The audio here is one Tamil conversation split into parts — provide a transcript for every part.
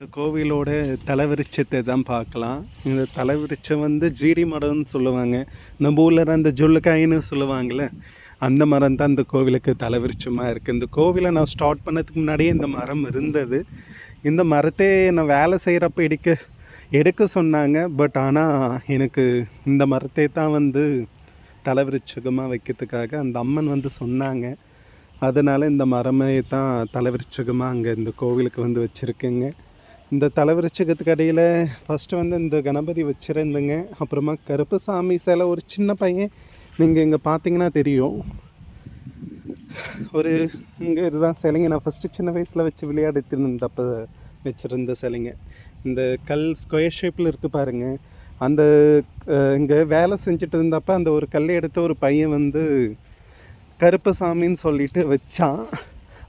இந்த கோவிலோட தலைவிருச்சத்தை தான் பார்க்கலாம். இந்த தலைவிருச்சம் வந்து ஜீடி மரம்னு சொல்லுவாங்க. நம்ம ஊரில் அந்த ஜொல்லுக்காயின்னு சொல்லுவாங்கள்ல அந்த மரம் தான் இந்த கோவிலுக்கு தலைவிருச்சமாக இருக்குது இந்த கோவிலை நான் ஸ்டார்ட் பண்ணதுக்கு முன்னாடியே இந்த மரம் இருந்தது. இந்த மரத்தை நான் வேலை செய்கிறப்ப எடுக்க எடுக்க சொன்னாங்க. பட் ஆனால் எனக்கு இந்த மரத்தை தான் வந்து தலைவிருச்சகமாக வைக்கிறதுக்காக அந்த அம்மன் வந்து சொன்னாங்க. அதனால் இந்த மரமே தான் தலைவிருச்சகமாக அங்கே இந்த கோவிலுக்கு வந்து வச்சுருக்கேங்க. இந்த தலைவிருச்சகத்துக்கு அடியில் ஃபஸ்ட்டு வந்து இந்த கணபதி வச்சுருந்தேங்க. அப்புறமா கருப்பசாமி சிலை ஒரு சின்ன பையன். நீங்கள் இங்கே பார்த்தீங்கன்னா தெரியும். ஒரு இங்கே இதுதான் சிலைங்க. நான் ஃபஸ்ட்டு சின்ன வயசில் வச்சு விளையாடிட்டு இருந்தப்போ வச்சுருந்த சிலைங்க. இந்த கல் ஸ்கொயர் ஷேப்பில் இருக்குது பாருங்கள் அந்த இங்கே வேலை செஞ்சுட்டு இருந்தப்போ அந்த ஒரு கல் எடுத்து ஒரு பையன் வந்து கருப்பசாமின்னு சொல்லிட்டு வச்சான்.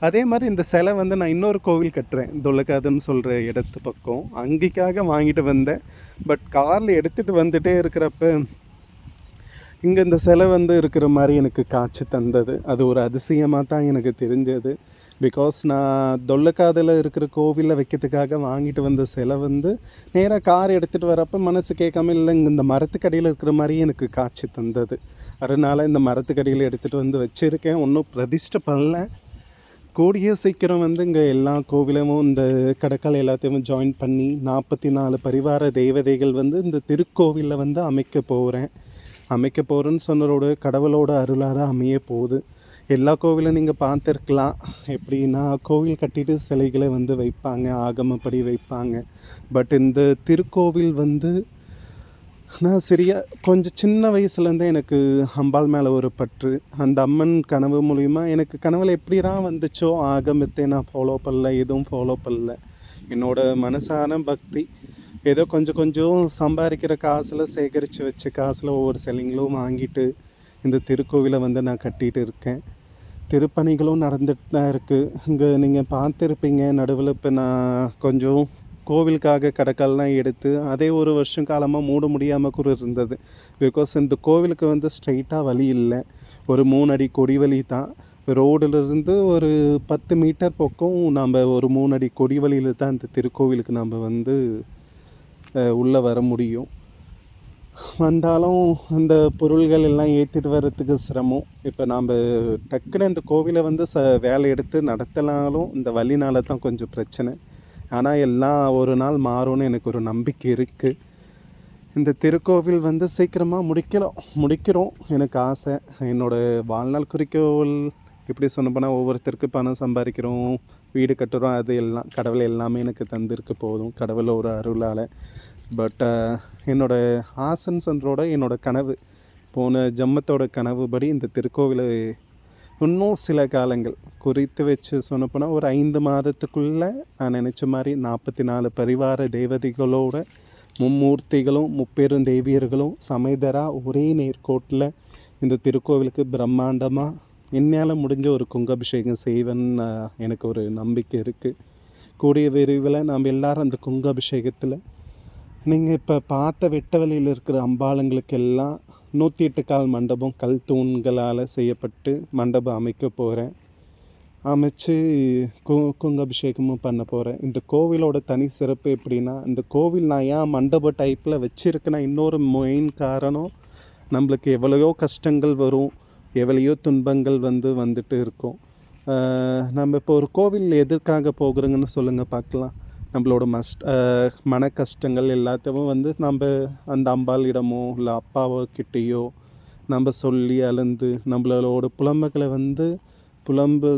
அதே மாதிரி இந்த சிலை வந்து நான் இன்னொரு கோவில் கட்டுறேன் தொல்லக்காதுன்னு சொல்கிற இடத்து பக்கம். அங்கேக்காக வாங்கிட்டு வந்தேன். பட் காரில் எடுத்துகிட்டு வந்துட்டே இருக்கிறப்ப இங்கே இந்த சிலை வந்து இருக்கிற மாதிரி எனக்கு காட்சி தந்தது. அது ஒரு அதிசயமாக தான் எனக்கு தெரிஞ்சது. பிகாஸ் நான் தொல்லக்காதில் இருக்கிற கோவிலில் வைக்கிறதுக்காக வாங்கிட்டு வந்த சிலை வந்து நேராக கார் எடுத்துகிட்டு வரப்போ மனசு கேட்காம இல்லை இங்கே இந்த மரத்துக்கடியில் இருக்கிற மாதிரியே எனக்கு காட்சி தந்தது. அதனால் இந்த மரத்துக்கடியில் எடுத்துகிட்டு வந்து வச்சுருக்கேன். ஒன்றும் பிரதிஷ்டை பண்ணல. கூடிய சீக்கிரம் வந்து இங்கே எல்லா கோவிலும் இந்த கடற்கால் எல்லாத்தையும் ஜாயின் பண்ணி நாற்பத்தி நாலு பரிவார தேவதைகள் வந்து இந்த திருக்கோவிலில் வந்து அமைக்க போகிறேன் அமைக்க போகிறேன்னு சொன்னதோட கடவுளோட அருளாக அமைய போகுது. எல்லா கோவிலும் நீங்கள் பார்த்துருக்கலாம். எப்படின்னா கோவில் கட்டிட்டு சிலைகளை வந்து வைப்பாங்க ஆகமப்படி வைப்பாங்க. பட் இந்த திருக்கோவில் வந்து நான் சரியா கொஞ்சம் சின்ன வயசுலேருந்தே எனக்கு அம்பாள் மேலே ஒரு பற்று. அந்த அம்மன் கனவு மூலிமா எனக்கு கனவில் எப்படிலாம் வந்துச்சோ ஆகமத்தை நான் ஃபாலோ பண்ணல எதுவும் ஃபாலோ பண்ணல. என்னோட மனசான பக்தி ஏதோ கொஞ்சம் கொஞ்சம் சம்பாதிக்கிற காசில் சேகரித்து வச்ச காசில் ஒவ்வொரு செல்லிங்களும் வாங்கிட்டு இந்த திருக்கோவிலை வந்து நான் கட்டிகிட்டு இருக்கேன். திருப்பணிகளும் நடந்துட்டு தான் இருக்குது இங்கே நீங்கள் பார்த்துருப்பீங்க நடுவில் இப்போ நான் கொஞ்சம் கோவிலுக்காக கடற்கல்லாம் எடுத்து அதே ஒரு வருஷம் காலமாக மூட முடியாமல் கூட இருந்தது. பிகாஸ் இந்த கோவிலுக்கு வந்து ஸ்ட்ரைட்டாக வழி இல்லை. ஒரு மூணு அடி கொடி வழி தான். ரோடுலேருந்து ஒரு பத்து மீட்டர் பக்கம் நம்ம ஒரு மூணு அடி கொடி வழியில் தான் இந்த திருக்கோவிலுக்கு நம்ம வந்து உள்ளே வர முடியும். வந்தாலும் அந்த பொருள்கள் எல்லாம் ஏற்றிட்டு வர்றதுக்கு சிரமம். இப்போ நாம் டக்குன்னு இந்த கோவிலை வந்து ச வேலை எடுத்து நடத்தினாலும் இந்த வழினால தான் கொஞ்சம் பிரச்சனை. ஆனால் எல்லாம் ஒரு நாள் மாறும்னு எனக்கு ஒரு நம்பிக்கை இருக்குது இந்த திருக்கோவில் வந்து சீக்கிரமாக முடிக்கலாம் முடிக்கிறோம் எனக்கு ஆசை. என்னோடய வாழ்நாள் குறிக்கோள் எப்படி சொன்ன போனால் ஒவ்வொருத்தருக்கு பணம் சம்பாதிக்கிறோம் வீடு கட்டுறோம் அது எல்லாம் கடவுள் எல்லாமே எனக்கு தந்திருக்கு போதும். கடவுள் ஒரு அருளால். பட் என்னோடய ஆசன் சொல்கிறோட என்னோடய கனவு போன ஜம்மத்தோட கனவுபடி இந்த திருக்கோவிலை இன்னும் சில காலங்கள். குறித்து வச்சு சொன்னப்போனால் ஒரு ஐந்து மாதத்துக்குள்ளே நான் நினச்ச மாதிரி நாற்பத்தி நாலு பரிவார தேவதைகளோட மும்மூர்த்திகளும் முப்பெரும் தேவியர்களும் சமைதராக ஒரே நேர்கோட்டில் இந்த திருக்கோவிலுக்கு பிரம்மாண்டமாக என்னால் முடிஞ்ச ஒரு குங்காபிஷேகம் செய்வேன்னு எனக்கு ஒரு நம்பிக்கை இருக்குது கூடிய விரைவில் நாம் எல்லாரும் அந்த குங்காபிஷேகத்தில் நீங்கள் இப்போ பார்த்த வெட்ட வழியில் இருக்கிற அம்பாளுங்களுக்கெல்லாம் நூற்றி எட்டு கால் மண்டபம் கல் தூண்களால் செய்யப்பட்டு மண்டபம் அமைக்க போகிறேன் அமைச்சு கு குங்காபிஷேகமும் பண்ண போகிறேன் இந்த கோவிலோட தனி சிறப்பு எப்படின்னா இந்த கோவில் நான் ஏன் மண்டப டைப்பில் வச்சுருக்கேன்னா இன்னொரு மெயின் காரணம் நம்மளுக்கு எவ்வளையோ கஷ்டங்கள் வரும். எவ்வளையோ துன்பங்கள் வந்து வந்துட்டு இருக்கும். நம்ம இப்போ ஒரு கோவில் எதற்காக போகிறோங்கன்னு சொல்லுங்கள் பார்க்கலாம். நம்மளோட மஸ்ட் மன கஷ்டங்கள் எல்லாத்தையும் வந்து நம்ம அந்த அம்பாளிடமோ இல்லை அப்பாவோக்கிட்டேயோ நம்ம சொல்லி அழுந்து நம்மளோட புலம்புகளை வந்து புலம்பு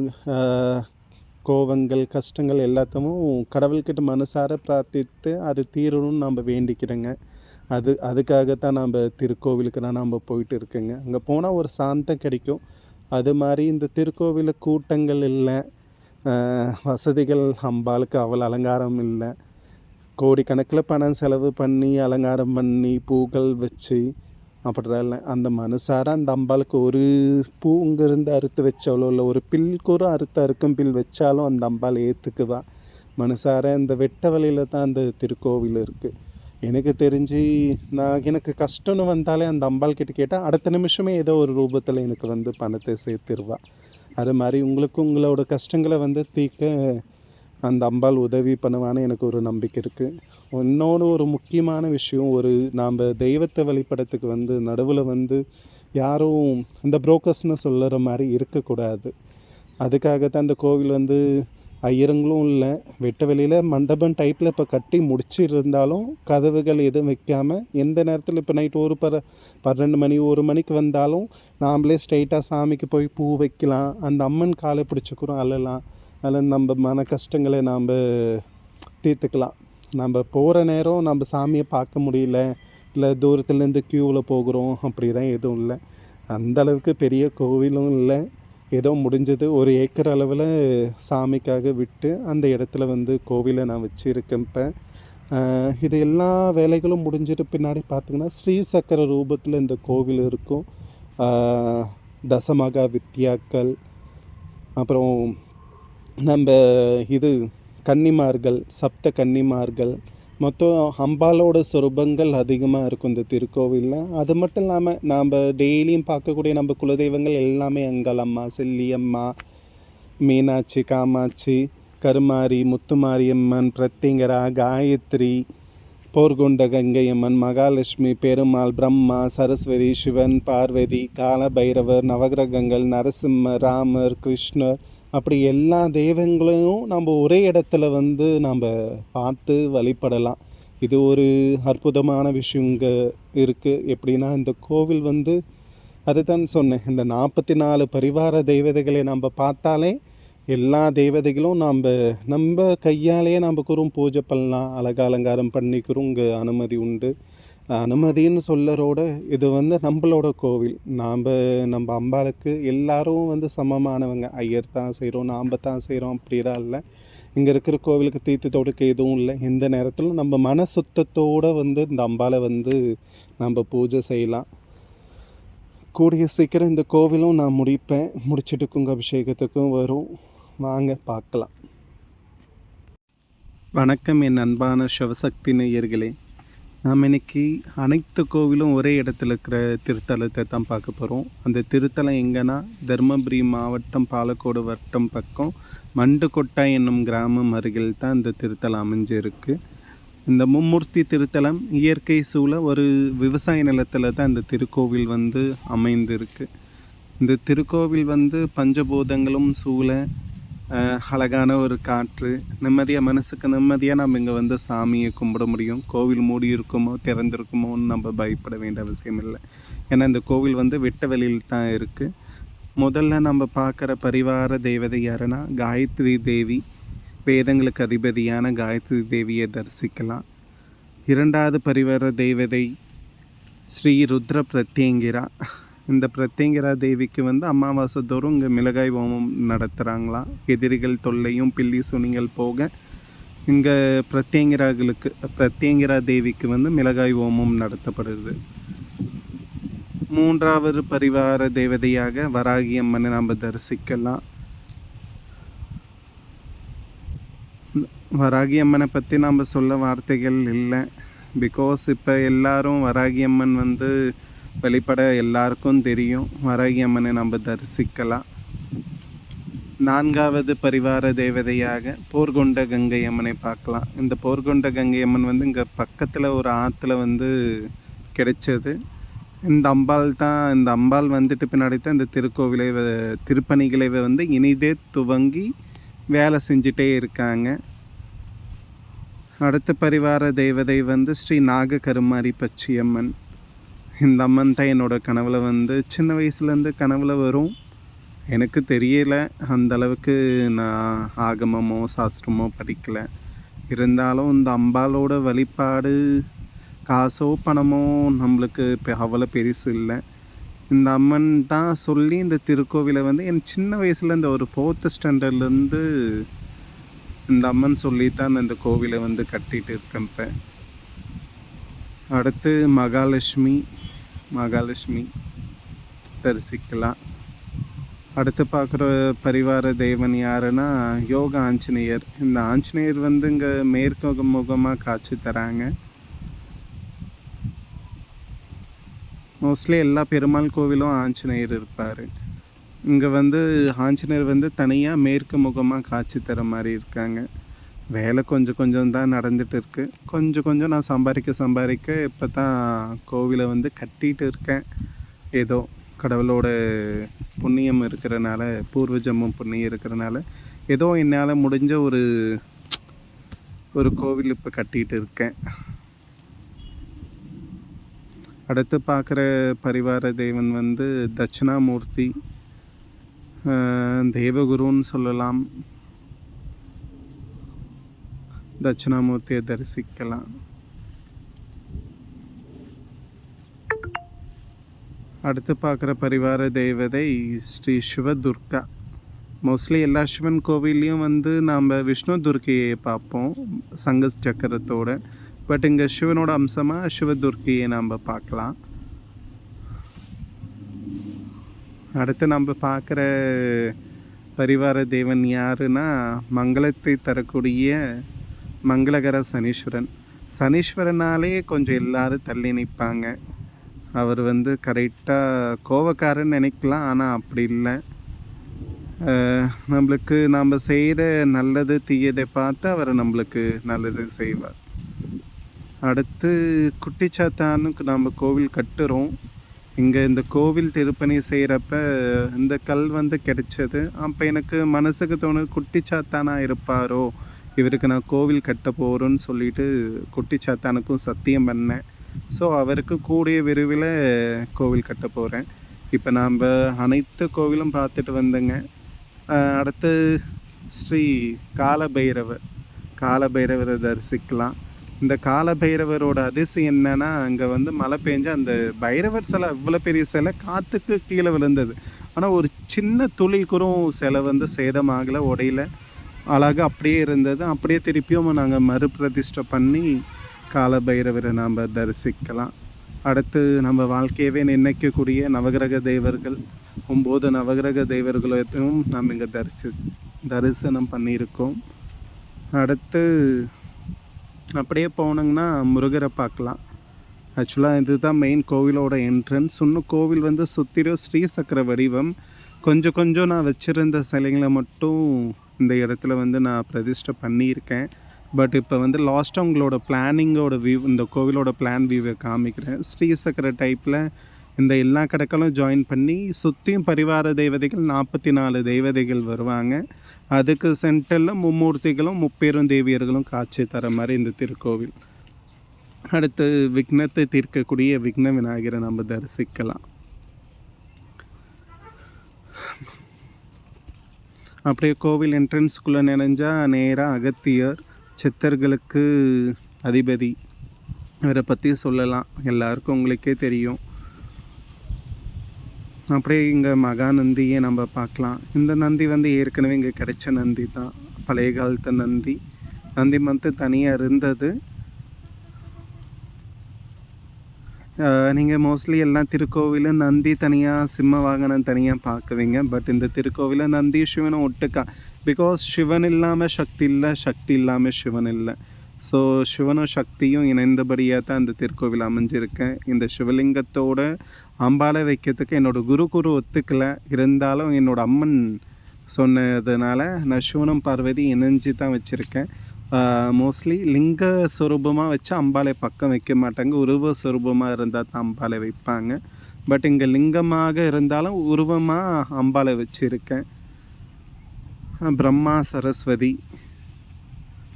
கோவங்கள் கஷ்டங்கள் எல்லாத்தையும் கடவுள்கிட்ட மனசார பிரார்த்தித்து அது தீரணும்னு நம்ம வேண்டிக்கிறேங்க. அது அதுக்காகத்தான் நம்ம திருக்கோவிலுக்கு தான் நம்ம போயிட்டு இருக்கேங்க. அங்கே போனால் ஒரு சாந்தம் கிடைக்கும். அது மாதிரி இந்த திருக்கோவிலில் கூட்டங்கள் இல்லை. வசதிகள் அம்பாளுக்கு அவ்வளோ அலங்காரம் இல்லை. கோடிக்கணக்கில் பணம் செலவு பண்ணி அலங்காரம் பண்ணி பூக்கள் வச்சு அப்படிலாம் இல்லை. அந்த மனசார அந்த அம்பாளுக்கு ஒரு பூங்கிருந்து அறுத்து வச்சாலோ இல்லை ஒரு பில் கூட அறுத்து அறுக்கும் பில் வச்சாலும் அந்த அம்பாள் ஏற்றுக்குவா மனசார இந்த வெட்ட வழியில் தான் அந்த திருக்கோவில் இருக்குது எனக்கு தெரிஞ்சு நான் எனக்கு கஷ்டம்னு வந்தாலே அந்த அம்பாள் கிட்ட கேட்டால் அடுத்த நிமிஷமே ஏதோ ஒரு ரூபத்தில் எனக்கு வந்து பணத்தை சேர்த்துருவா. அது மாதிரி உங்களுக்கும் உங்களோட கஷ்டங்களை வந்து தீர்க்க அந்த அம்பாள் உதவி பண்ணுவான்னு எனக்கு ஒரு நம்பிக்கை இருக்குது இன்னொன்று ஒரு முக்கியமான விஷயம் ஒரு நாம் தெய்வத்தை வழிபடத்துக்கு வந்து நடுவில் வந்து யாரும் இந்த புரோக்கர்ஸ்னு சொல்லுற மாதிரி இருக்கக்கூடாது. அதுக்காக தான் அந்த கோவில் வந்து ஐயருங்களும் இல்லை. வெட்ட வெளியில் மண்டபம் டைப்பில் இப்போ கட்டி முடிச்சிருந்தாலும் கதவுகள் எதுவும் வைக்காமல் எந்த நேரத்தில் இப்போ நைட் ஒரு பர பன்னெண்டு மணி ஒரு மணிக்கு வந்தாலும் நாம்ளே ஸ்ட்ரைட்டாக சாமிக்கு போய் பூ வைக்கலாம். அந்த அம்மன் காலை பிடிச்சிக்கிறோம் அழலாம். அதில் நம்ம மன கஷ்டங்களை நாம் தீர்த்துக்கலாம். நம்ம போகிற நேரம் நம்ம சாமியை பார்க்க முடியல. இல்லை தூரத்துலேருந்து க்யூவில் போகிறோம். அப்படிலாம் எதுவும் இல்லை. அந்தளவுக்கு பெரிய கோவிலும் இல்லை. ஏதோ முடிஞ்சது. ஒரு ஏக்கர் அளவில் சாமிக்காக விட்டு அந்த இடத்துல வந்து கோவிலை நான் வச்சுருக்கேன் இப்போ இது எல்லா வேலைகளும் முடிஞ்சிட்டு பின்னாடி பார்த்தீங்கன்னா ஸ்ரீ சக்கர ரூபத்தில் இந்த கோவில் இருக்கும். தசமகா வித்யாக்கள் அப்புறம் நம்ம இது கன்னிமார்கள் சப்த கன்னிமார்கள் மொத்தம் அம்பாலோட சொரூபங்கள் அதிகமாக இருக்கும் இந்த திருக்கோவிலில். அது மட்டும் இல்லாமல் நாம் டெய்லியும் பார்க்கக்கூடிய நம்ம குலதெய்வங்கள் எல்லாமே அங்காளம்மா செல்லியம்மா மீனாட்சி காமாட்சி கருமாரி முத்துமாரியம்மன் பிரத்திங்கரா காயத்ரி போர்கொண்ட கங்கையம்மன் மகாலட்சுமி பெருமாள் பிரம்மா சரஸ்வதி சிவன் பார்வதி காலபைரவர் நவகிரகங்கள் நரசிம்மர் ராமர் கிருஷ்ணர் அப்படி எல்லா தெய்வங்களையும் நம்ம ஒரே இடத்துல வந்து நம்ம பார்த்து வழிபடலாம். இது ஒரு அற்புதமான விஷயம் இங்கே இருக்குது எப்படின்னா இந்த கோவில் வந்து அதுதான் சொன்னேன். இந்த நாற்பத்தி நாலு பரிவார தெய்வதைகளை நம்ம பார்த்தாலே எல்லா தெய்வதைகளும் நம்ம நம்ம கையாலேயே நம்ம குறும் பூஜை பண்ணலாம். அழகா அலங்காரம் பண்ணிக்கிறோங்க அனுமதி உண்டு. அனுமதின்னு சொல்லறோட இது வந்து நம்மளோட கோவில். நாம் நம்ம அம்பாளுக்கு எல்லாரும் வந்து சமமானவங்க. ஐயர் தான் செய்கிறோம் நாம் தான் செய்கிறோம் அப்படிலாம் இல்லை. இங்கே இருக்கிற கோவிலுக்கு தீர்த்து தொடுக்க எதுவும் இல்லை. எந்த நேரத்திலும் நம்ம மன சுத்தத்தோடு வந்து இந்த அம்பாளை வந்து நம்ம பூஜை செய்யலாம். கூடிய சீக்கிரம் இந்த கோவிலும் நான் முடிப்பேன். முடிச்சிட்டு குங்க அபிஷேகத்துக்கும் வரும். வாங்க பார்க்கலாம். வணக்கம் என் அன்பான சிவசக்தி நேயர்களே. நாம் இன்றைக்கி அனைத்து கோவிலும் ஒரே இடத்துல இருக்கிற திருத்தலத்தை தான் பார்க்க போகிறோம் அந்த திருத்தலம் எங்கன்னா தருமபுரி மாவட்டம் பாலக்கோடு வட்டம் பக்கம் மண்டுக்கொட்டா என்னும் கிராமம் அருகில் தான் இந்த திருத்தலம் அமைஞ்சிருக்கு. இந்த மும்மூர்த்தி திருத்தலம் இயற்கை சூழ ஒரு விவசாய நிலத்தில் தான் இந்த திருக்கோவில் வந்து அமைந்திருக்கு. இந்த திருக்கோவில் வந்து பஞ்சபூதங்களும் சூழ அழகான ஒரு காற்று நிம்மதியாக மனசுக்கு நிம்மதியாக நம்ம இங்கே வந்து சாமியை கும்பிட முடியும். கோவில் மூடி இருக்குமோ திறந்திருக்குமோன்னு நம்ம பயப்பட வேண்டிய அவசியம் இல்லை. ஏன்னா இந்த கோவில் வந்து வெட்ட வெளியில் தான் இருக்குது முதல்ல நம்ம பார்க்குற பரிவார தெய்வதை யாருன்னா காயத்ரி தேவி. வேதங்களுக்கு அதிபதியான காயத்ரி தேவியை தரிசிக்கலாம். இரண்டாவது பரிவார தெய்வதை ஸ்ரீ ருத்ர பிரத்யங்கிரா இந்த பிரத்யங்கிரா தேவிக்கு வந்து அமாவாசை தோறும் இங்கே மிளகாய் ஹோமம் நடத்துகிறாங்களாம் எதிரிகள் தொல்லையும் பில்லி சுனிகள் போக இங்கே பிரத்யங்கிராகளுக்கு பிரத்யங்கிரா தேவிக்கு வந்து மிளகாய் ஹோமம் நடத்தப்படுது. மூன்றாவது பரிவார தேவதையாக வராகி அம்மனை நாம் தரிசிக்கலாம். வராகி அம்மனை பற்றி நாம் சொல்ல வார்த்தைகள் இல்லை. பிகாஸ் இப்போ எல்லாரும் வராகி அம்மன் வந்து வெளிப்பட எல்லாருக்கும் தெரியும். வரகியம்மனை நம்ம தரிசிக்கலாம். நான்காவது பரிவார தேவதையாக போர்கொண்ட கங்கை அம்மனை பார்க்கலாம். இந்த போர்கொண்ட கங்கை அம்மன் வந்து இங்கே பக்கத்தில் ஒரு ஆற்றுல வந்து கிடைச்சது. இந்த அம்பாள் தான் இந்த அம்பாள் வந்துட்டு பின்னாடி தான் இந்த திருக்கோவிலை திருப்பணிகளை வந்து இனிதே துவங்கி வேலை செஞ்சிட்டே இருக்காங்க. அடுத்த பரிவார தெய்வதை வந்து ஸ்ரீ நாக கருமாரி பச்சியம்மன் இந்த அம்மன் தான் என்னோட கனவில் வந்து சின்ன வயசுலேருந்து கனவில் வரும். எனக்கு தெரியலை. அந்தளவுக்கு நான் ஆகமமோ சாஸ்திரமோ படிக்கலை. இருந்தாலும் இந்த அம்பாளோட வழிபாடு காசோ பணமோ நம்மளுக்கு இப்போ அவ்வளோ பெருசு இல்லை. இந்த அம்மன் தான் சொல்லி இந்த திருக்கோவிலை வந்து என் சின்ன வயசில் இந்த ஒரு ஃபோர்த்து ஸ்டாண்டர்ட்லேருந்து இந்த அம்மன் சொல்லி தான் இந்த கோவிலை வந்து கட்டிகிட்டு இருக்கேன் இப்போ. அடுத்து மகாலட்சுமி. மகாலட்சுமி தரிசிக்கலாம். அடுத்து பார்க்குற பரிவார தேவன் யாருன்னா யோக ஆஞ்சநேயர். இந்த ஆஞ்சநேயர் வந்து இங்கே மேற்கு முகமாக காட்சி தராங்க. மோஸ்ட்லி எல்லா பெருமாள் கோவிலும் ஆஞ்சநேயர் இருப்பார். இங்கே வந்து ஆஞ்சநேயர் வந்து தனியாக மேற்கு முகமாக காட்சி தர மாதிரி இருக்காங்க. வேலை கொஞ்சம் கொஞ்சம் தான் நடந்துட்டு இருக்கு. கொஞ்சம் கொஞ்சம் நான் சம்பாதிக்க சம்பாதிக்க இப்போ தான் கோவிலை வந்து கட்டிட்டு இருக்கேன். ஏதோ கடவுளோட புண்ணியம் இருக்கிறனால பூர்வ புண்ணியம் இருக்கிறனால ஏதோ என்னால் முடிஞ்ச ஒரு ஒரு கோவில் இப்போ கட்டிட்டு இருக்கேன். அடுத்து பார்க்குற பரிவார தெய்வன் வந்து தட்சிணாமூர்த்தி ஆஹ் தேவகுருன்னு சொல்லலாம். தட்சிணாமூர்த்தியை தரிசிக்கலாம். அடுத்து பார்க்குற பரிவார தெய்வதை ஸ்ரீ சிவதுர்கா. மோஸ்ட்லி எல்லா சிவன் கோவில்லையும் வந்து நாம் விஷ்ணு துர்க்கையை பார்ப்போம் சங்க சக்கரத்தோட. பட் இங்கே சிவனோட அம்சமாக சிவதுர்க்கையை நாம் பார்க்கலாம். அடுத்து நம்ம பார்க்குற பரிவார தேவன் யாருன்னா மங்களத்தை தரக்கூடிய மங்களகர சனீஸ்வரன். சனீஸ்வரனாலே கொஞ்சம் எல்லாரும் தள்ளி நிற்பாங்க அவர் வந்து கரெக்டாக கோவக்காரன்னு நினைக்கலாம் ஆனால் அப்படி இல்லை. நம்மளுக்கு நாம் செய்கிற நல்லது தீயதை பார்த்து அவர் நம்மளுக்கு நல்லது செய்வார். அடுத்து குட்டிச்சாத்தானுக்கு நாம் கோவில் கட்டுறோம். இங்கே இந்த கோவில் திருப்பணி செய்கிறப்ப இந்த கல் வந்து கிடைச்சது. அப்போ எனக்கு மனசுக்கு தோணுது குட்டிச்சாத்தானா இருப்பாரோ? இவருக்கு நான் கோவில் கட்ட போகிறோன்னு சொல்லிட்டு குட்டிச்சாத்தானுக்கும் சத்தியம் பண்ணேன். ஸோ அவருக்கு கூடிய விரைவில் கோவில் கட்ட போகிறேன் இப்போ நாம் அனைத்து கோவிலும் பார்த்துட்டு வந்தேங்க. அடுத்து ஸ்ரீ காலபைரவர். காலபைரவரை தரிசிக்கலாம். இந்த காலபைரவரோட அதிசயம் என்னன்னா அங்கே வந்து மழை பெஞ்சு அந்த பைரவர் சிலை இவ்வளோ பெரிய சிலை காற்றுக்கு கீழே விழுந்தது. ஆனால் ஒரு சின்ன துளி குறும் சிலை வந்து சேதமாகலை உடையில. அழகாக அப்படியே இருந்தது. அப்படியே திருப்பியும் நாங்கள் மறுபிரதிஷ்டை பண்ணி காலபைரவரை நாம் தரிசிக்கலாம். அடுத்து நம்ம வாழ்க்கையவே நிர்ணயிக்கக்கூடிய நவகிரக தேவர்கள் ஒம்பது நவகிரக தெய்வர்களையும் நாம் இங்கே தரிசி தரிசனம் பண்ணியிருக்கோம். அடுத்து அப்படியே போனோங்கன்னா முருகரை பார்க்கலாம். ஆக்சுவலாக இதுதான் மெயின் கோவிலோட என்ட்ரன்ஸ் இன்னும் கோவில் வந்து சுற்றிலும் ஸ்ரீசக்கர வடிவம். கொஞ்சம் கொஞ்சம் நான் வச்சுருந்த சிலைங்களை மட்டும் இந்த இடத்துல வந்து நான் பிரதிஷ்டை பண்ணியிருக்கேன். பட் இப்போ வந்து லாஸ்ட்டாக உங்களோட பிளானிங்கோட வியூ இந்த கோவிலோட பிளான் வியூவை காமிக்கிறேன். ஸ்ரீசக்கர டைப்பில் இந்த எல்லா கடைக்களும் ஜாயின் பண்ணி சுற்றியும் பரிவார தெய்வதைகள் நாற்பத்தி நாலு தெய்வதைகள் வருவாங்க. அதுக்கு சென்டரில் மும்மூர்த்திகளும் முப்பெரும் தேவியர்களும் காட்சி தர மாதிரி இந்த திருக்கோவில். அடுத்து விக்னத்தை தீர்க்கக்கூடிய விக்ன விநாயகரை நம்ம தரிசிக்கலாம். அப்படியே கோவில் என்ட்ரன்ஸ்குள்ளே நினைஞ்சா நேராக அகத்தியர் சித்தர்களுக்கு அதிபதி. இவரை பற்றி சொல்லலாம். எல்லாருக்கும் உங்களுக்கே தெரியும். அப்படியே இங்கே மகாநந்தியை நம்ம பார்க்கலாம். இந்த நந்தி வந்து ஏற்கனவே இங்கே கிடைச்ச நந்தி தான். பழைய காலத்து நந்தி. நந்தி மந்த்து தனியாக இருந்தது. நீங்கள் மோஸ்ட்லி எல்லாம் திருக்கோவிலும் நந்தி தனியாக சிம்ம வாகனம் தனியாக பார்க்குவீங்க. பட் இந்த திருக்கோவிலில் நந்தி சிவனும் ஒட்டுக்கா பிகாஸ் சிவன் இல்லாமல் சக்தி இல்லை சக்தி இல்லாமல் சிவன் இல்லை. ஸோ சிவனும் சக்தியும் இணைந்தபடியாக தான் இந்த திருக்கோவில் அமைஞ்சிருக்கேன் இந்த சிவலிங்கத்தோட அம்பாலை வைக்கிறதுக்கு என்னோடய குரு குரு ஒத்துக்கலை. இருந்தாலும் என்னோடய அம்மன் சொன்னதுனால நான் சிவனும் பார்வதி இணைஞ்சு தான் வச்சுருக்கேன். மோஸ்ட்லி லிங்க சுரூபமாக வச்சு அம்பாலை பக்கம் வைக்க மாட்டாங்க. உருவ சுரூபமாக இருந்தால் தான் அம்பாலை வைப்பாங்க. பட் இங்கே லிங்கமாக இருந்தாலும் உருவமாக அம்பாலை வச்சுருக்கேன். பிரம்மா சரஸ்வதி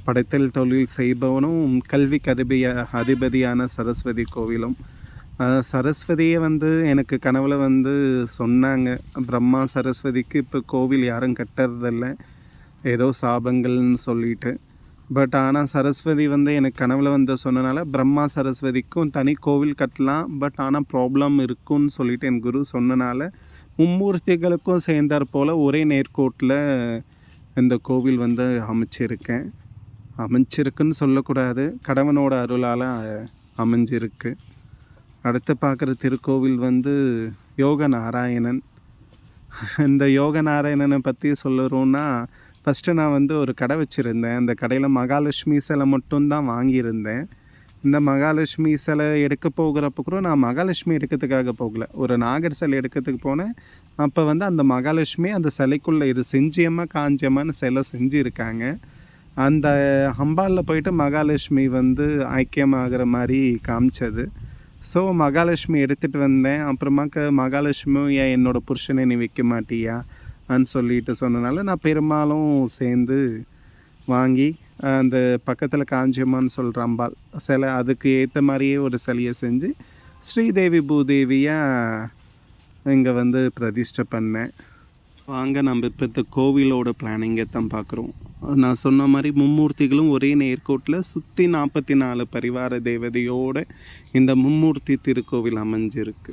படைத்தல் தொழில் செய்பவனும் கல்வி அதிபதிய அதிபதியான சரஸ்வதி கோவிலும். சரஸ்வதியை வந்து எனக்கு கனவுல வந்து சொன்னாங்க. பிரம்மா சரஸ்வதிக்கு இப்போ கோவில் யாரும் கட்டுறதில்ல. ஏதோ சாபங்கள்னு சொல்லிட்டு. பட் ஆனால் சரஸ்வதி வந்து எனக்கு கனவில் வந்து சொன்னனால பிரம்மா சரஸ்வதிக்கும் தனி கோவில் கட்டலாம். பட் ஆனால் ப்ராப்ளம் இருக்குன்னு சொல்லிட்டு என் குரு சொன்னனால மும்மூர்த்திகளுக்கும் சேர்ந்தாற் போல் ஒரே நேர்கோட்டில் இந்த கோவில் வந்து அமைச்சிருக்கேன். அமைஞ்சிருக்குன்னு சொல்லக்கூடாது. கடவனோட அருளால் அமைஞ்சிருக்கு. அடுத்து பார்க்குற திருக்கோவில் வந்து யோக நாராயணன் இந்த யோக நாராயணனை பற்றி சொல்லுறோன்னா ஃபஸ்ட்டு நான் வந்து ஒரு கடை வச்சுருந்தேன். அந்த கடையில் மகாலட்சுமி சிலை மட்டும்தான் வாங்கியிருந்தேன். இந்த மகாலட்சுமி சிலை எடுக்க போகிறப்ப கூட நான் மகாலட்சுமி எடுக்கிறதுக்காக போகல. ஒரு நாகர் சிலை எடுக்கிறதுக்கு போனேன். அப்போ வந்து அந்த மகாலட்சுமி அந்த சிலைக்குள்ளே இது செஞ்சியம்மா காஞ்சியம்மான்னு சிலை செஞ்சுருக்காங்க. அந்த அம்பாலில் போயிட்டு மகாலட்சுமி வந்து ஐக்கியமாகிற மாதிரி காமிச்சது. ஸோ மகாலட்சுமி எடுத்துகிட்டு வந்தேன். அப்புறமாக்க மகாலட்சுமி ஏன் என்னோட புருஷனை நீ வைக்க மாட்டியா? அன்னு சொல்லிட்டு சொன்னனால நான் பெரும்பாலும் சேர்ந்து வாங்கி அந்த பக்கத்தில் காஞ்சியம்மான்னு சொல்கிற அம்பாள் சிலை அதுக்கு ஏற்ற மாதிரியே ஒரு சிலையை செஞ்சு ஸ்ரீதேவி பூதேவியாக இங்கே வந்து பிரதிஷ்டை பண்ணேன். வாங்க நம்ம இப்போ இந்த கோவிலோட பிளானிங்கை தான் பார்க்குறோம் நான் சொன்ன மாதிரி மும்மூர்த்திகளும் ஒரே நேர்கோட்டில் சுற்றி நாற்பத்தி நாலு பரிவார தேவதையோட இந்த மும்மூர்த்தி திருக்கோவில் அமைஞ்சிருக்கு.